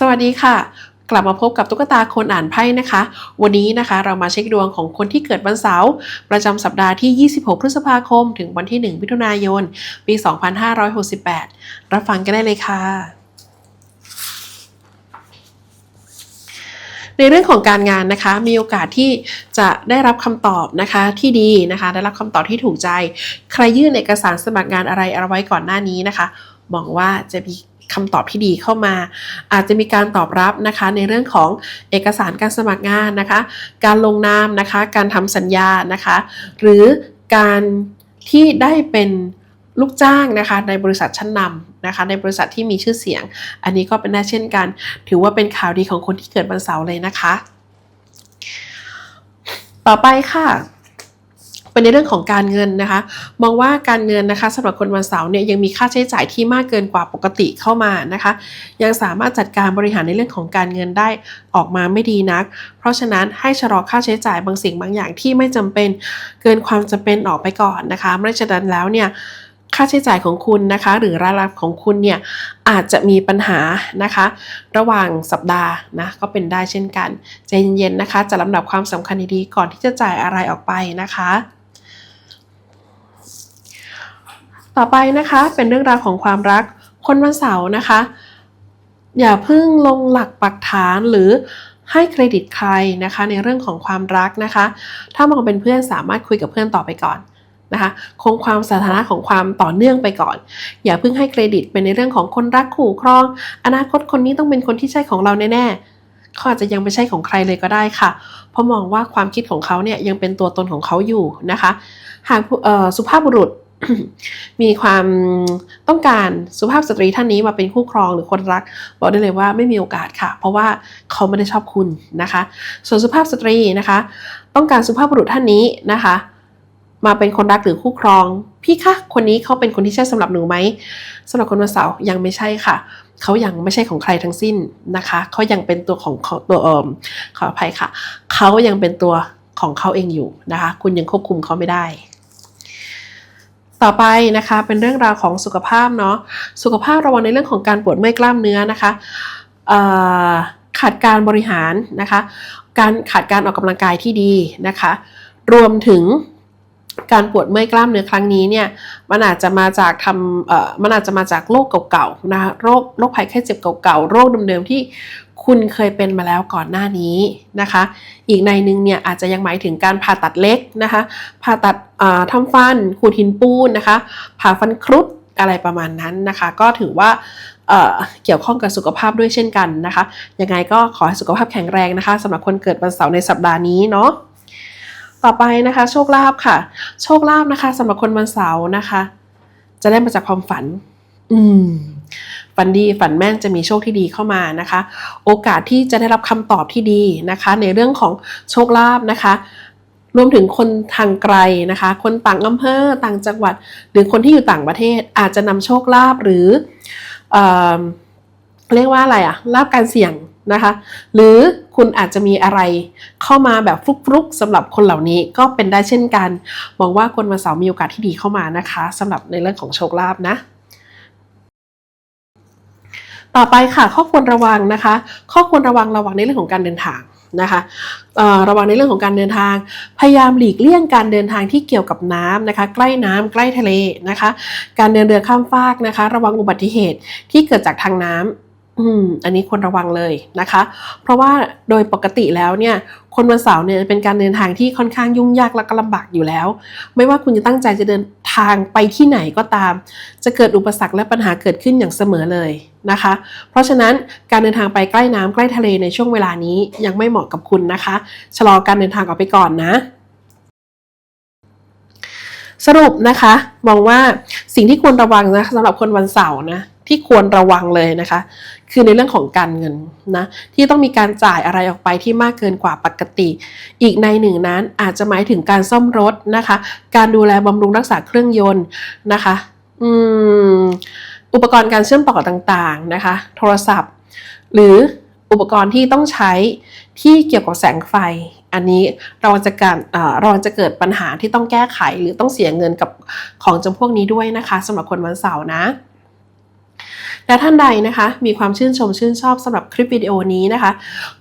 สวัสดีค่ะ กลับมาพบกับตุ๊กตาคนอ่านไพ่นะคะ วันนี้นะคะเรามาเช็คดวงของคนที่เกิดวันเสาร์ประจำสัปดาห์ที่ 26 พฤษภาคม ถึงวันที่ 1 มิถุนายน ปี 2568 รับฟังกันได้เลยค่ะ ในเรื่องของการงานนะคะ มีโอกาสที่จะได้รับคำตอบนะคะที่ดีนะคะ ได้รับคำตอบที่ถูกใจ ใครยื่นเอกสารสมัครงานอะไรเอาไว้ก่อนหน้านี้นะคะหวังว่าจะมี คำตอบที่ดีเข้ามา อาจจะมีการตอบรับนะคะในเรื่องของเอกสารการสมัครงานนะคะ การลงนามนะคะ การทำสัญญานะคะ หรือการที่ได้เป็นลูกจ้างนะคะในบริษัทชั้นนำนะคะ ในบริษัทที่มีชื่อเสียง อันนี้ก็เป็นได้เช่นกัน ถือว่าเป็นข่าวดีของคนที่เกิดวันเสาร์เลยนะคะ ต่อไปค่ะ เป็นในเรื่องของการเงินนะคะ มองว่าการเงินนะคะสำหรับคนวันเสาร์เนี่ยยังมีค่าใช้จ่ายที่มากเกินกว่าปกติเข้ามานะคะ ยังสามารถจัดการบริหารในเรื่องของการเงินได้ออกมาไม่ดีนัก เพราะฉะนั้นให้ชะลอค่าใช้จ่ายบางสิ่งบางอย่างที่ไม่จำเป็นเกินความจำเป็นออกไปก่อนนะคะไม่ฉะนั้นแล้วเนี่ยค่าใช้จ่ายของคุณนะคะ หรือรายรับของคุณเนี่ยอาจจะมีปัญหานะคะ ระหว่างสัปดาห์นะก็เป็นได้เช่นกัน ใจเย็นๆนะคะจะลำดับความสำคัญดีๆก่อนที่จะจ่ายอะไรออกไปนะคะ ต่อไปนะคะเป็นเรื่องราวของความรัก คนวันเสาร์นะคะ อย่าเพิ่งลงหลักปักฐานหรือให้เครดิตใครนะคะ ในเรื่องของความรักนะคะ ถ้ามองเป็นเพื่อนสามารถคุยกับเพื่อนต่อไปก่อนนะคะคงความสถานะของความต่อเนื่องไปก่อน อย่าเพิ่งให้เครดิตเป็นในเรื่องของคนรักคู่ครอง อนาคตคนนี้ต้องเป็นคนที่ใช่ของเราแน่ๆเขาอาจจะยังไม่ใช่ของใครเลยก็ได้ค่ะ เพราะมองว่าความคิดของเขาเนี่ยยังเป็นตัวตนของเขาอยู่นะคะ หากสุภาพบุรุษ มีความต้องการสุภาพสตรีท่านนี้มาเป็นคู่ครองหรือคนรัก บอกได้เลยว่าไม่มีโอกาสค่ะ เพราะว่าเขาไม่ได้ชอบคุณนะคะ ส่วนสุภาพสตรีนะคะ ต้องการสุภาพบุรุษท่านนี้นะคะ มาเป็นคนรักหรือคู่ครอง พี่คะคนนี้เขาเป็นคนที่ใช่สำหรับหนูไหมสำหรับคนวันเสาร์ยังไม่ใช่ค่ะเขายังไม่ใช่ของใครทั้งสิ้นนะคะเขายังเป็นตัวของของตัวเอิมขออภัยค่ะเขายังเป็นตัวของเขาเองอยู่นะคะ คุณยังควบคุมเขาไม่ได้ ต่อไปนะคะเป็นเรื่องราวของสุขภาพเนาะสุขภาพระวังในเรื่องของการปวดเมื่อยกล้ามเนื้อนะคะขาดการบริหารนะคะการขาดการออกกำลังกายที่ดีนะคะ รวมถึงการปวดเมื่อยกล้ามเนื้อครั้งนี้เนี่ยมันอาจจะมาจากทำเอ่อมันอาจจะมาจากโรคเก่าๆนะคะโรคโรคภัยแค่เจ็บเก่าๆโรคเดิมๆที่ คุณเคยเป็นมาแล้วก่อนหน้านี้นะคะ อีกในนึงเนี่ยอาจจะยังหมายถึงการผ่าตัดเล็กนะคะ ผ่าตัดทำฟันขูดหินปูนนะคะ ผ่าฟันครุฑอะไรประมาณนั้นนะคะ ก็ถือว่าเเกี่ยวข้องกับสุขภาพด้วยเช่นกันนะคะ ยังไงก็ขอให้สุขภาพแข็งแรงนะคะสำหรับคนเกิดวันเสาร์ในสัปดาห์นี้เนาะต่อไปนะคะ โชคลาภค่ะ โชคลาภนะคะสำหรับคนวันเสาร์นะคะ จะได้มาจากความฝัน อืม ฝันดีฝันแม่นจะมีโชคที่ดีเข้ามานะคะ โอกาสที่จะได้รับคำตอบที่ดีนะคะ ในเรื่องของโชคลาภนะคะ รวมถึงคนทางไกลนะคะ คนต่างอำเภอต่างจังหวัด หรือคนที่อยู่ต่างประเทศอาจจะนำโชคลาภหรือเออเรียกว่าอะไรอะลาบการเสี่ยงนะคะ หรือคุณอาจจะมีอะไรเข้ามาแบบฟลุกๆสำหรับคนเหล่านี้ก็เป็นได้เช่นกัน มองว่าคนวันเสาร์มีโอกาสที่ดีเข้ามานะคะสำหรับในเรื่องของโชคลาภนะ ต่อไปค่ะข้อควรระวังนะคะ ข้อควรระวังระวังในเรื่องของการเดินทางนะคะระวังในเรื่องของการเดินทาง พยายามหลีกเลี่ยงการเดินทางที่เกี่ยวกับน้ำนะคะ ใกล้น้ำใกล้ทะเลนะคะ การเดินเรือข้ามฟากนะคะ ระวังอุบัติเหตุที่เกิดจากทางน้ำ อืม อันนี้ควรระวังเลยนะคะ เพราะว่าโดยปกติแล้วเนี่ย คนวันเสาร์เนี่ยเป็นการเดินทางที่ค่อนข้างยุ่งยากและก็ลำบากอยู่แล้ว ไม่ว่าคุณจะตั้งใจจะเดินทางไปที่ไหนก็ตาม จะเกิดอุปสรรคและปัญหาเกิดขึ้นอย่างเสมอเลยนะคะ เพราะฉะนั้นการเดินทางไปใกล้น้ำใกล้ทะเลในช่วงเวลานี้ยังไม่เหมาะกับคุณนะคะ ชะลอการเดินทางออกไปก่อนนะสรุปนะคะมองว่าสิ่งที่ควรระวังนะสำหรับคนวันเสาร์นะที่ควรระวังเลยนะคะ คือในเรื่องของการเงินนะที่ต้องมีการจ่ายอะไรออกไปที่มากเกินกว่าปกติ อีกในหนึ่งนั้นอาจจะหมายถึงการซ่อมรถนะคะ การดูแลบำรุงรักษาเครื่องยนต์นะคะอืมอุปกรณ์การเชื่อมต่อต่างๆนะคะ โทรศัพท์ หรืออุปกรณ์ที่ต้องใช้ที่เกี่ยวกับแสงไฟ อันนี้เราจะการเราจะเกิดปัญหาที่ต้องแก้ไขหรือต้องเสียเงินกับของจำพวกนี้ด้วยนะคะสำหรับคนวันเสาร์นะ และท่านใดนะคะ มีความชื่นชมชื่นชอบสำหรับคลิปวิดีโอนี้นะคะ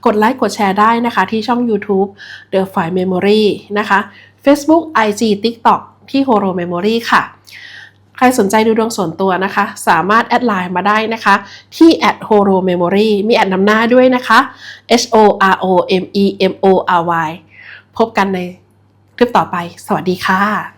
กดไลค์กดแชร์ได้นะคะ ที่ช่อง YouTube The File Memory นะคะ Facebook IG TikTok ที่ Horo Memory ค่ะ ใครสนใจดูดวงส่วนตัวนะคะ สามารถแอดไลน์มาได้นะคะ ที่ at horo memory มีแอดนำหน้าด้วยนะคะ h o r o m e m o r y พบกันในคลิปต่อไป สวัสดีค่ะ